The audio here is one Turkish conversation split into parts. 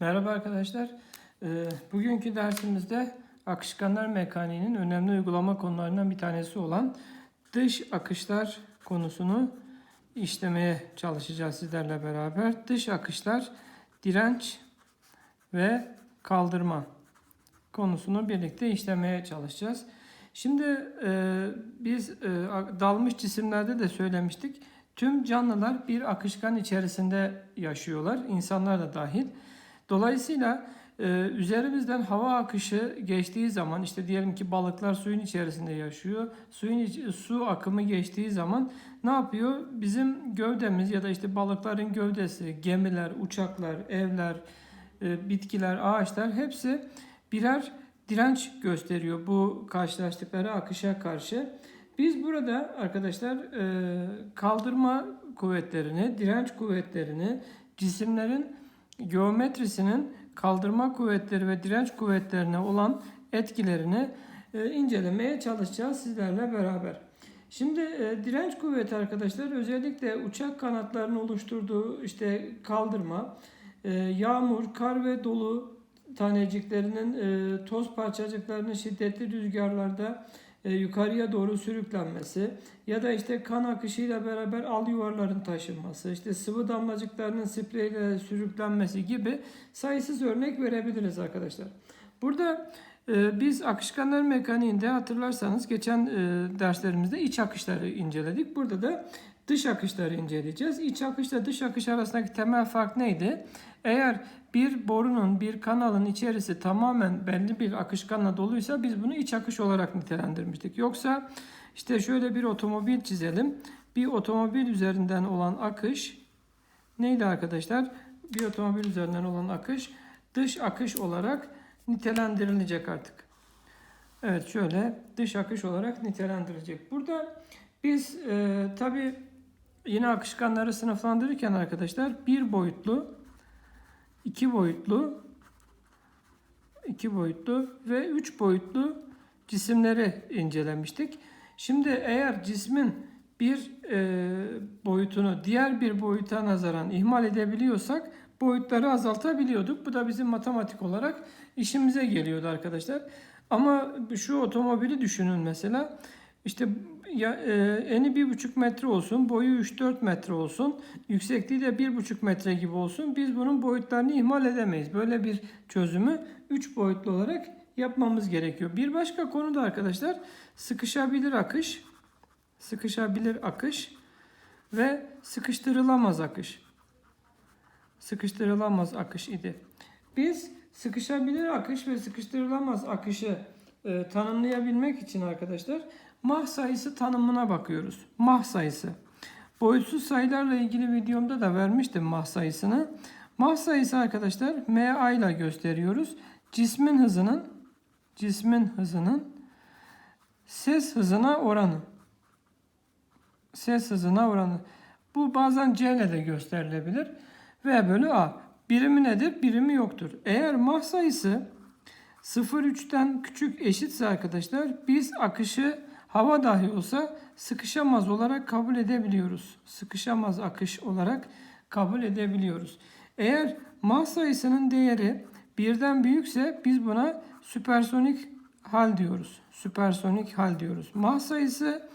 Merhaba arkadaşlar. Ee, Bugünkü dersimizde akışkanlar mekaniğinin önemli uygulama konularından bir tanesi olan dış akışlar konusunu işlemeye çalışacağız sizlerle beraber. Dış akışlar direnç ve kaldırma konusunu birlikte işlemeye çalışacağız. Şimdi e, biz e, dalmış cisimlerde de söylemiştik. Tüm canlılar bir akışkan içerisinde yaşıyorlar, insanlar da dahil. Dolayısıyla e, üzerimizden hava akışı geçtiği zaman işte diyelim ki balıklar suyun içerisinde yaşıyor. Suyun iç- su akımı geçtiği zaman ne yapıyor? Bizim gövdemiz ya da işte balıkların gövdesi, gemiler, uçaklar, evler, e, bitkiler, ağaçlar hepsi birer direnç gösteriyor bu karşılaştıkları akışa karşı. Biz burada arkadaşlar e, kaldırma kuvvetlerini, direnç kuvvetlerini, cisimlerin geometrisinin kaldırma kuvvetleri ve direnç kuvvetlerine olan etkilerini e, incelemeye çalışacağız sizlerle beraber. Şimdi e, direnç kuvveti arkadaşlar özellikle uçak kanatlarının oluşturduğu işte kaldırma, e, yağmur, kar ve dolu taneciklerinin toz parçacıklarının şiddetli rüzgarlarda e, yukarıya doğru sürüklenmesi ya da işte kan akışıyla beraber al yuvarların taşınması, işte sıvı damlacıklarının spreyle sürüklenmesi gibi sayısız örnek verebiliriz arkadaşlar. Burada e, biz akışkanlar mekaniğinde hatırlarsanız geçen e, derslerimizde iç akışları inceledik. Burada da dış akışları inceleyeceğiz. İç akışla dış akış arasındaki temel fark neydi? Eğer bir borunun, bir kanalın içerisi tamamen belli bir akışkanla doluysa biz bunu iç akış olarak nitelendirmiştik. Yoksa işte şöyle bir otomobil çizelim. Bir otomobil üzerinden olan akış neydi arkadaşlar? Bir otomobil üzerinden olan akış dış akış olarak nitelendirilecek artık. Evet şöyle dış akış olarak nitelendirilecek. Burada biz e, tabi yine akışkanları sınıflandırırken arkadaşlar bir boyutlu, iki boyutlu, iki boyutlu ve üç boyutlu cisimleri incelemiştik. Şimdi eğer cismin bir e, boyutunu diğer bir boyuta nazaran ihmal edebiliyorsak boyutları azaltabiliyorduk. Bu da bizim matematik olarak işimize geliyordu arkadaşlar. Ama şu otomobili düşünün mesela. İşte ya, e, eni bir buçuk metre olsun, boyu 3-4 metre olsun, yüksekliği de bir buçuk metre gibi olsun. Biz bunun boyutlarını ihmal edemeyiz. Böyle bir çözümü 3 boyutlu olarak yapmamız gerekiyor. Bir başka konu da arkadaşlar sıkışabilir akış, sıkışabilir akış ve sıkıştırılamaz akış. Sıkıştırılamaz akış idi. Biz sıkışabilir akış ve sıkıştırılamaz akışı e, tanımlayabilmek için arkadaşlar mah sayısı tanımına bakıyoruz. Mah sayısı. Boyutsuz sayılarla ilgili videomda da vermiştim mah sayısını. Mah sayısı arkadaşlar MA ile gösteriyoruz. Cismin hızının cismin hızının ses hızına oranı. Ses hızına oranı. Bu bazen C ile de gösterilebilir. V bölü A. Birimi nedir? Birimi yoktur. Eğer mah sayısı 0,3'ten küçük eşitse arkadaşlar biz akışı hava dahi olsa sıkışamaz olarak kabul edebiliyoruz. Sıkışamaz akış olarak kabul edebiliyoruz. Eğer mah sayısının değeri birden büyükse biz buna süpersonik hal diyoruz. Süpersonik hal diyoruz. Mah sayısı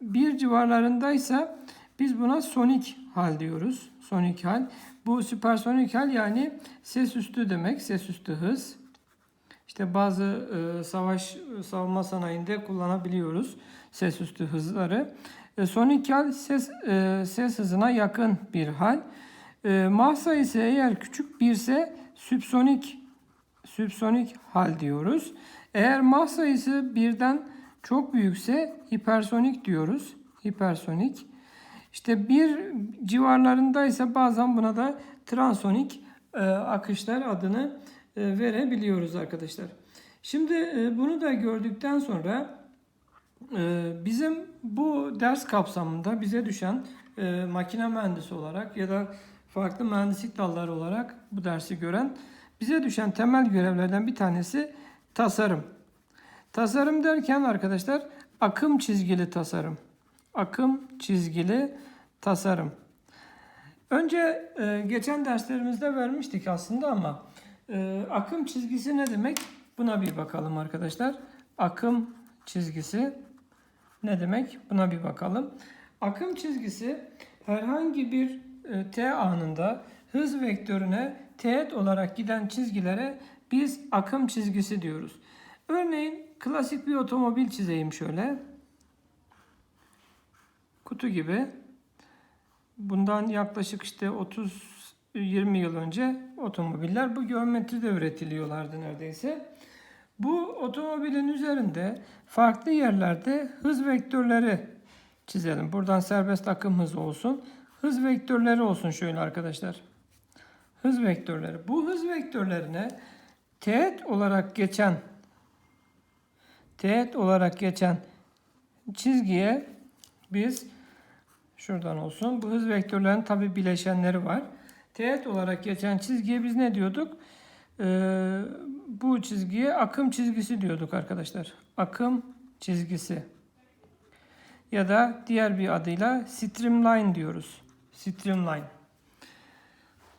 bir civarlarındaysa biz buna sonik hal diyoruz. Sonik hal. Bu süpersonik hal yani ses üstü demek. Ses üstü hız. İşte bazı e, savaş savunma sanayinde kullanabiliyoruz ses üstü hızları. E, sonik hal ses e, ses hızına yakın bir hal. E, mah sayısı eğer küçük birse süpsonik süpsonik hal diyoruz. Eğer mah sayısı birden çok büyükse hipersonik diyoruz. Hipersonik. İşte bir civarlarındaysa bazen buna da transonik e, akışlar adını verebiliyoruz arkadaşlar. Şimdi e, bunu da gördükten sonra e, bizim bu ders kapsamında bize düşen e, makine mühendisi olarak ya da farklı mühendislik dalları olarak bu dersi gören bize düşen temel görevlerden bir tanesi tasarım. Tasarım derken arkadaşlar akım çizgili tasarım. Akım çizgili tasarım. Önce e, geçen derslerimizde vermiştik aslında ama e, akım çizgisi ne demek? Buna bir bakalım arkadaşlar. Akım çizgisi ne demek? Buna bir bakalım. Akım çizgisi herhangi bir e, t anında hız vektörüne teğet olarak giden çizgilere biz akım çizgisi diyoruz. Örneğin klasik bir otomobil çizeyim şöyle. Kutu gibi. Bundan yaklaşık işte 30-20 yıl önce otomobiller bu geometride üretiliyorlardı neredeyse. Bu otomobilin üzerinde farklı yerlerde hız vektörleri çizelim. Buradan serbest akım hızı olsun. Hız vektörleri olsun şöyle arkadaşlar. Hız vektörleri. Bu hız vektörlerine teğet olarak geçen teğet olarak geçen çizgiye biz şuradan olsun. Bu hız vektörlerinin tabi bileşenleri var. Teğet olarak geçen çizgiye biz ne diyorduk? Ee, bu çizgiye akım çizgisi diyorduk arkadaşlar. Akım çizgisi. Ya da diğer bir adıyla streamline diyoruz. Streamline.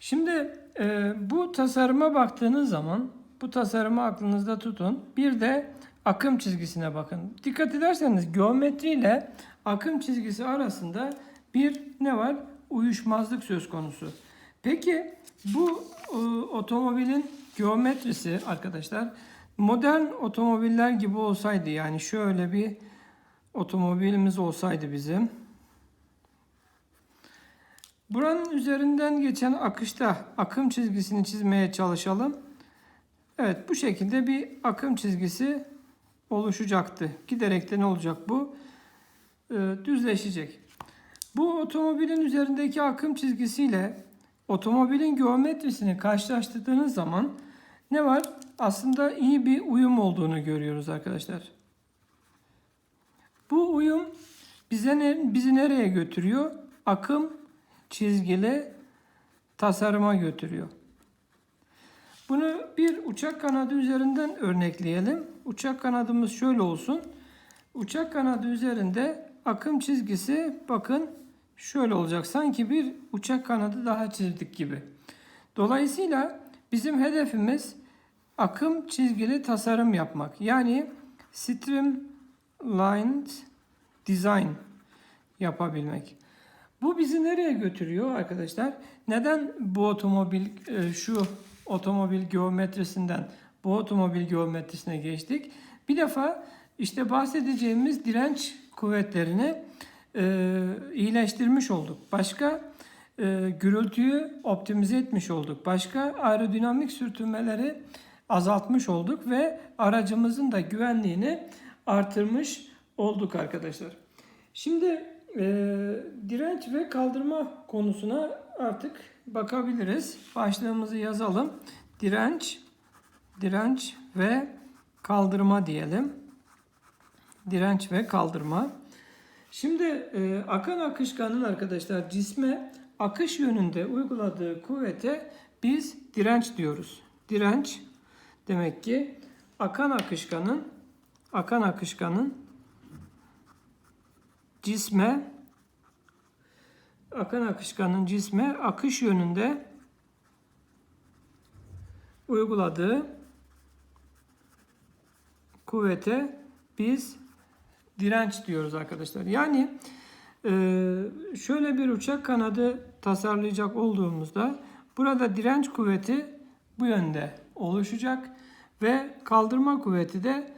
Şimdi e, bu tasarıma baktığınız zaman bu tasarımı aklınızda tutun. Bir de akım çizgisine bakın. Dikkat ederseniz geometri ile akım çizgisi arasında bir ne var? Uyuşmazlık söz konusu. Peki bu e, otomobilin geometrisi arkadaşlar modern otomobiller gibi olsaydı yani şöyle bir otomobilimiz olsaydı bizim buranın üzerinden geçen akışta akım çizgisini çizmeye çalışalım. Evet bu şekilde bir akım çizgisi oluşacaktı. Giderek de ne olacak bu? Ee, düzleşecek. Bu otomobilin üzerindeki akım çizgisiyle otomobilin geometrisini karşılaştırdığınız zaman ne var? Aslında iyi bir uyum olduğunu görüyoruz arkadaşlar. Bu uyum bize ne, bizi nereye götürüyor? Akım çizgili tasarıma götürüyor. Bunu bir uçak kanadı üzerinden örnekleyelim. Uçak kanadımız şöyle olsun. Uçak kanadı üzerinde akım çizgisi bakın şöyle olacak. Sanki bir uçak kanadı daha çizdik gibi. Dolayısıyla bizim hedefimiz akım çizgili tasarım yapmak. Yani streamlined design yapabilmek. Bu bizi nereye götürüyor arkadaşlar? Neden bu otomobil e, şu otomobil geometrisinden bu otomobil geometrisine geçtik? Bir defa işte bahsedeceğimiz direnç kuvvetlerini e, iyileştirmiş olduk. Başka e, gürültüyü optimize etmiş olduk. Başka aerodinamik sürtünmeleri azaltmış olduk ve aracımızın da güvenliğini artırmış olduk arkadaşlar. Şimdi e, direnç ve kaldırma konusuna artık bakabiliriz. Başlığımızı yazalım. Direnç, direnç ve kaldırma diyelim. Direnç ve kaldırma. Şimdi e, akan akışkanın arkadaşlar cisme akış yönünde uyguladığı kuvvete biz direnç diyoruz. Direnç demek ki akan akışkanın akan akışkanın cisme akan akışkanın cisme akış yönünde uyguladığı kuvvete biz direnç diyoruz arkadaşlar. Yani e, şöyle bir uçak kanadı tasarlayacak olduğumuzda burada direnç kuvveti bu yönde oluşacak ve kaldırma kuvveti de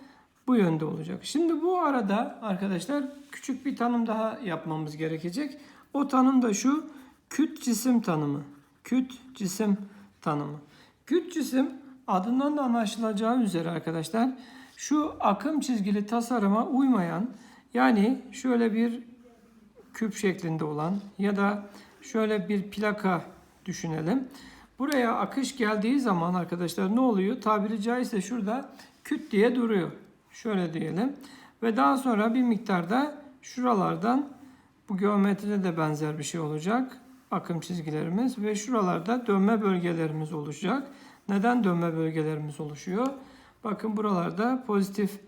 bu yönde olacak. Şimdi bu arada arkadaşlar küçük bir tanım daha yapmamız gerekecek. O tanım da şu küt cisim tanımı. Küt cisim tanımı. Küt cisim adından da anlaşılacağı üzere arkadaşlar şu akım çizgili tasarıma uymayan yani şöyle bir küp şeklinde olan ya da şöyle bir plaka düşünelim. Buraya akış geldiği zaman arkadaşlar ne oluyor? Tabiri caizse şurada küt diye duruyor. Şöyle diyelim. Ve daha sonra bir miktarda şuralardan bu geometride de benzer bir şey olacak. Akım çizgilerimiz ve şuralarda dönme bölgelerimiz oluşacak. Neden dönme bölgelerimiz oluşuyor? Bakın buralarda pozitif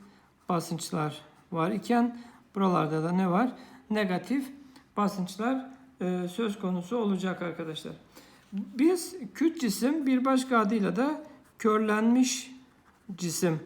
basınçlar var iken buralarda da ne var? Negatif basınçlar e, söz konusu olacak arkadaşlar. Biz küt cisim bir başka adıyla da körlenmiş cisim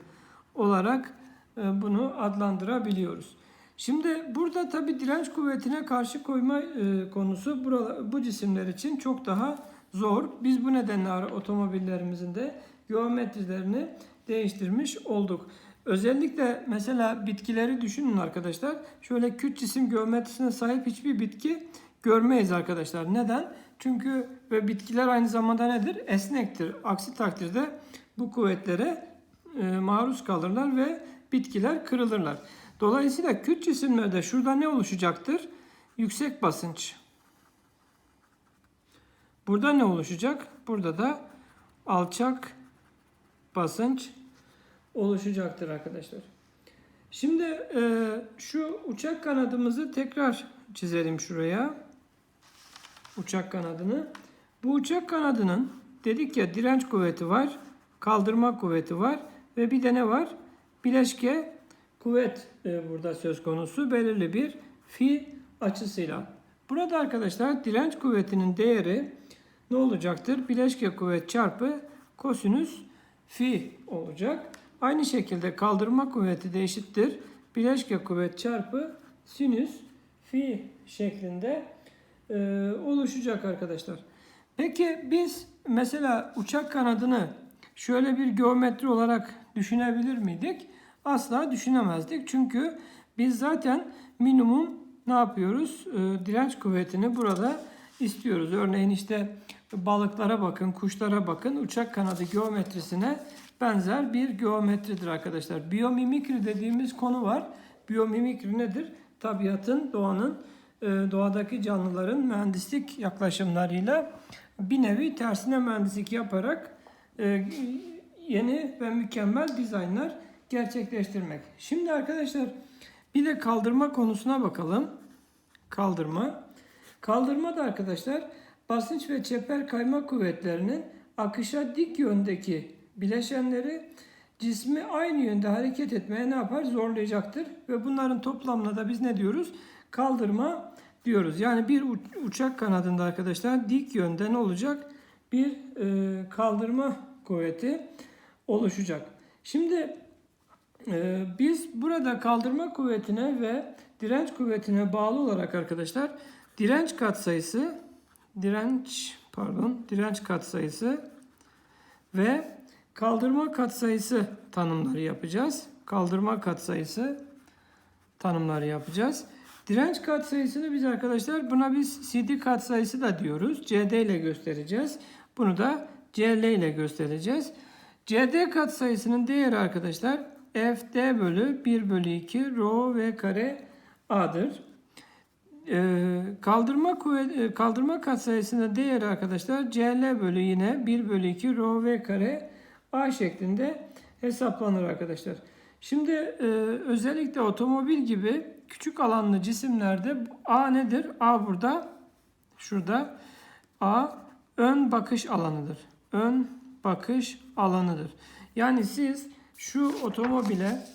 olarak e, bunu adlandırabiliyoruz. Şimdi burada tabi direnç kuvvetine karşı koyma e, konusu burada, bu cisimler için çok daha zor. Biz bu nedenle otomobillerimizin de geometrilerini değiştirmiş olduk. Özellikle mesela bitkileri düşünün arkadaşlar. Şöyle küt cisim geometrisine sahip hiçbir bitki görmeyiz arkadaşlar. Neden? Çünkü ve bitkiler aynı zamanda nedir? Esnektir. Aksi takdirde bu kuvvetlere e, maruz kalırlar ve bitkiler kırılırlar. Dolayısıyla küt cisimlerde şurada ne oluşacaktır? Yüksek basınç. Burada ne oluşacak? Burada da alçak basınç oluşacaktır arkadaşlar. Şimdi e, şu uçak kanadımızı tekrar çizelim şuraya. Uçak kanadını. Bu uçak kanadının dedik ya direnç kuvveti var, kaldırma kuvveti var ve bir de ne var? Bileşke kuvvet e, burada söz konusu belirli bir fi açısıyla. Burada arkadaşlar direnç kuvvetinin değeri ne olacaktır? Bileşke kuvvet çarpı kosinüs fi olacak. Aynı şekilde kaldırma kuvveti de eşittir. Bileşke kuvvet çarpı sinüs fi şeklinde e, oluşacak arkadaşlar. Peki biz mesela uçak kanadını şöyle bir geometri olarak düşünebilir miydik? Asla düşünemezdik. Çünkü biz zaten minimum ne yapıyoruz? E, direnç kuvvetini burada istiyoruz. Örneğin işte balıklara bakın, kuşlara bakın. Uçak kanadı geometrisine benzer bir geometridir arkadaşlar. Biyomimikri dediğimiz konu var. Biyomimikri nedir? Tabiatın, doğanın, e, doğadaki canlıların mühendislik yaklaşımlarıyla bir nevi tersine mühendislik yaparak e, yeni ve mükemmel dizaynlar gerçekleştirmek. Şimdi arkadaşlar bir de kaldırma konusuna bakalım. Kaldırma. Kaldırma da arkadaşlar basınç ve çeper kayma kuvvetlerinin akışa dik yöndeki bileşenleri cismi aynı yönde hareket etmeye ne yapar? Zorlayacaktır. Ve bunların toplamına da biz ne diyoruz? Kaldırma diyoruz. Yani bir uçak kanadında arkadaşlar dik yönde ne olacak? Bir e, kaldırma kuvveti oluşacak. Şimdi e, biz burada kaldırma kuvvetine ve direnç kuvvetine bağlı olarak arkadaşlar direnç katsayısı direnç pardon direnç katsayısı ve kaldırma katsayısı tanımları yapacağız. Kaldırma katsayısı tanımları yapacağız. Direnç katsayısını biz arkadaşlar buna biz CD katsayısı da diyoruz. CD ile göstereceğiz. Bunu da CL ile göstereceğiz. CD katsayısının değeri arkadaşlar FD bölü 1 bölü 2 rho v kare A'dır. Ee, kaldırma kuvvet kaldırma katsayısının değeri arkadaşlar CL bölü yine 1 bölü 2 rho v kare A şeklinde hesaplanır arkadaşlar. Şimdi e, özellikle otomobil gibi küçük alanlı cisimlerde A nedir? A burada şurada A ön bakış alanıdır. Ön bakış alanıdır. Yani siz şu otomobile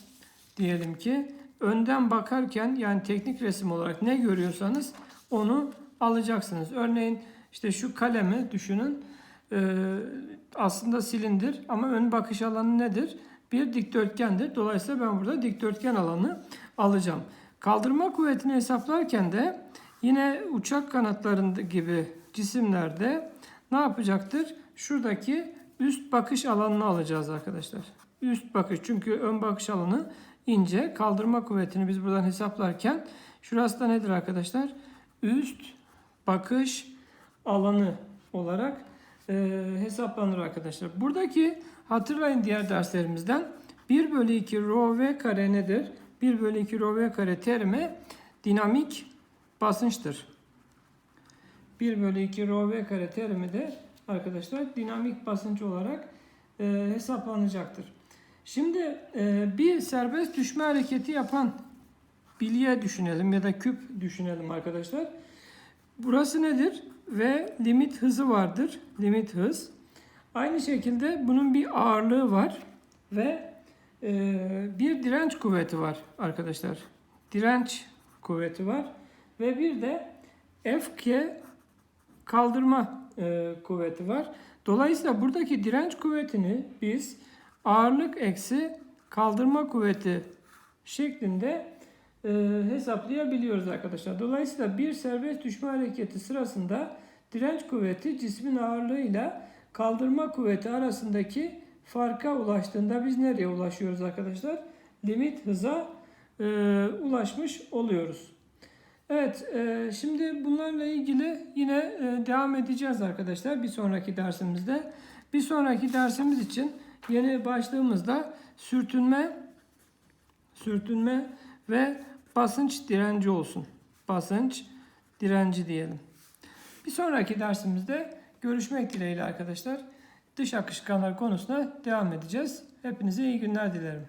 diyelim ki önden bakarken yani teknik resim olarak ne görüyorsanız onu alacaksınız. Örneğin işte şu kalemi düşünün. Ee, aslında silindir ama ön bakış alanı nedir? Bir dikdörtgendir. Dolayısıyla ben burada dikdörtgen alanı alacağım. Kaldırma kuvvetini hesaplarken de yine uçak kanatlarında gibi cisimlerde ne yapacaktır? Şuradaki üst bakış alanını alacağız arkadaşlar. Üst bakış çünkü ön bakış alanı ince. Kaldırma kuvvetini biz buradan hesaplarken şurası da nedir arkadaşlar? Üst bakış alanı olarak e, hesaplanır arkadaşlar. Buradaki hatırlayın diğer derslerimizden 1 bölü 2 rho v kare nedir? 1 bölü 2 rho v kare terimi dinamik basınçtır. 1 bölü 2 rho v kare terimi de arkadaşlar dinamik basınç olarak e, hesaplanacaktır. Şimdi e, bir serbest düşme hareketi yapan bilye düşünelim ya da küp düşünelim arkadaşlar. Burası nedir? Ve limit hızı vardır. Limit hız. Aynı şekilde bunun bir ağırlığı var ve e, bir direnç kuvveti var arkadaşlar. Direnç kuvveti var ve bir de Fk kaldırma e, kuvveti var. Dolayısıyla buradaki direnç kuvvetini biz ağırlık eksi kaldırma kuvveti şeklinde e, hesaplayabiliyoruz arkadaşlar. Dolayısıyla bir serbest düşme hareketi sırasında direnç kuvveti cismin ağırlığıyla kaldırma kuvveti arasındaki farka ulaştığında biz nereye ulaşıyoruz arkadaşlar? Limit hıza e, ulaşmış oluyoruz. Evet, e, şimdi bunlarla ilgili yine e, devam edeceğiz arkadaşlar bir sonraki dersimizde. Bir sonraki dersimiz için yeni başlığımızda sürtünme, sürtünme ve basınç direnci olsun. Basınç direnci diyelim. Bir sonraki dersimizde görüşmek dileğiyle arkadaşlar. Dış akışkanlar konusuna devam edeceğiz. Hepinize iyi günler dilerim.